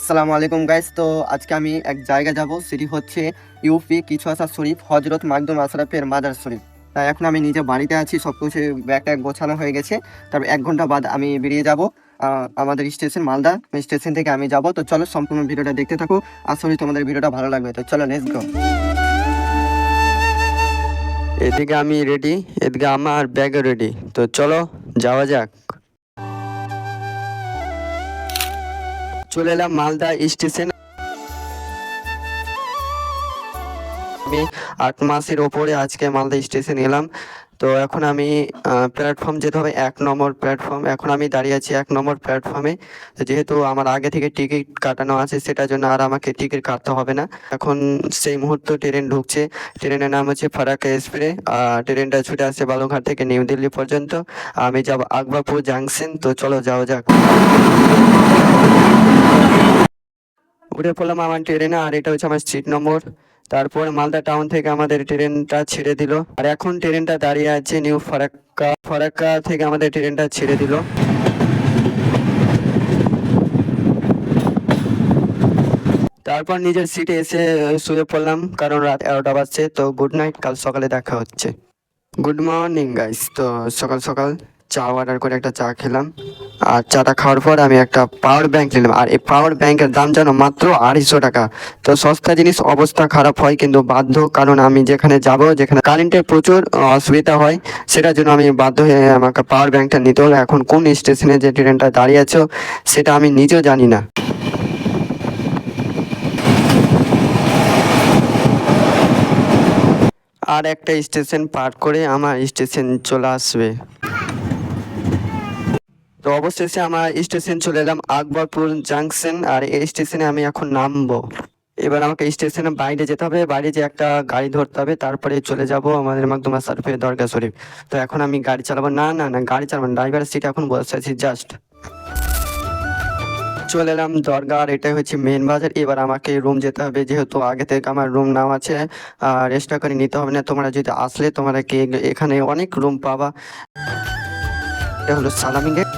আসসালামু আলাইকুম গাইস তো আজকে আমি এক জায়গা যাব। সেটি হচ্ছে ইউপি কিছু আসা শরীফ, হজরত মাকদুম আশরাফের মাদার শরীফ। তাই এখন আমি নিজে বাড়িতে আছি সব কিছু ব্যাগটা গোছানো হয়ে গেছে। তারপর এক ঘণ্টা বাদ আমি বেরিয়ে যাব আমাদের স্টেশন, মালদা স্টেশন থেকে আমি যাব। তো চলো সম্পূর্ণ ভিডিওটা দেখতে থাকো। করি তোমাদের ভিডিওটা ভালো লাগবে। তো চলো লেটস গো এদিকে আমি রেডি এদিকে আমার ব্যাগ রেডি তো চলো, যাওয়া যাক। চলে এলাম মালদা স্টেশন আমি আট মাসের ওপরে আজকে মালদা স্টেশন এলাম। তো এখন আমি প্ল্যাটফর্ম যেতে হবে, এক নম্বর প্ল্যাটফর্ম এখন আমি দাঁড়িয়ে আছি এক নম্বর প্ল্যাটফর্মে যেহেতু আমার আগে থেকে টিকিট কাটানো আছে, সেটার জন্য আর আমাকে টিকিট কাটতে হবে না। এখন সেই মুহূর্ত ট্রেন ঢুকছে। ট্রেনের নাম হচ্ছে ফারাক্কা এক্সপ্রে ট্রেনটা ছুটে আসছে বালুঘাট থেকে নিউ দিল্লি পর্যন্ত। আমি যাব আকবাপুর জাংশন তো চলো যাওয়া যাক। উঠে পড়লাম আমার ট্রেনে, আর এটা হচ্ছে আমার সিট নম্বর তারপর মালদা টাউন থেকে আমাদের ট্রেনটা ছেড়ে দিল। আর এখন ট্রেনটা দাঁড়িয়ে আছে নিউ ফারাক্কা। ফারাক্কা থেকে আমাদের ট্রেনটা ছেড়ে দিল। তারপর নিজের সিটে এসে শুয়ে পড়লাম, কারণ রাত এগারোটা বাজছে। তো গুড নাইট কাল সকালে দেখা হচ্ছে। গুড মর্নিং গাইস তো সকাল সকাল। চা অর্ডার করে একটা চা খেলাম। আর চাটা খাওয়ার পর আমি একটা পাওয়ার ব্যাংক নিলাম আর এই পাওয়ার ব্যাংকের দাম জানো মাত্র আড়াইশো টাকা। তো সস্তা জিনিস, অবস্থা খারাপ হয় কিন্তু বাধ্য, কারণ আমি যেখানে যাব, যেখানে কারেন্টের প্রচুর অসুবিধা হয়, সেটার জন্য আমি বাধ্য হয়ে আমাকে পাওয়ার ব্যাংকটা নিতে হলো। এখন কোন স্টেশনে যে ট্রেনটা দাঁড়িয়ে আছে, সেটা আমি নিজেও জানি না। আর একটা স্টেশন পার করে আমার স্টেশন চলে আসবে। তো অবশেষে আমার স্টেশন চলে এলাম আকবরপুর জাংশন আর এই স্টেশনে আমি এখন নামবো। এবার আমাকে স্টেশনের বাইরে যেতে হবে, বাইরে যে একটা গাড়ি ধরতে হবে, তারপরে চলে যাব আমাদের মাকদুমা সারফে দরগা শরীফ। তো এখন আমি গাড়ি চালাবো। না না না, গাড়ি চালাবো না ড্রাইভারের সিট এখন বসে আছি জাস্ট চলে এলাম দরগা, আর এটাই হচ্ছে মেন বাজার। এবার আমাকে রুম যেতে হবে, যেহেতু আগে থেকে আমার রুম নাম আছে, আর এক্সট্রা করে নিতে হবে না। তোমরা যদি আসলে, তোমরা কি এখানে অনেক রুম পাবা। এটা হলো সালামি গেট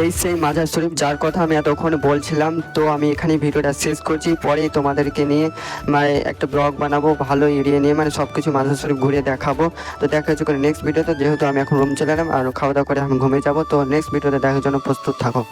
এই সেই মাজার শরীফ, যার কথা আমি এতক্ষণ বলছিলাম, তো আমি এখানে ভিডিওটা শেষ করছি। পরে তোমাদেরকে নিয়ে মানে একটা ব্লগ বানাবো, ভালো এরিয়া নিয়ে মানে সব কিছু মাজার শরীফ ঘুরে দেখাবো। তো দেখা হচ্ছে করে নেক্সট ভিডিওতে যেহেতু আমি এখন রুম চলে এলাম, আর খাওয়া দাওয়া করে আমি ঘুমিয়ে যাব, তো নেক্সট ভিডিওতে দেখার জন্য প্রস্তুত থাকো।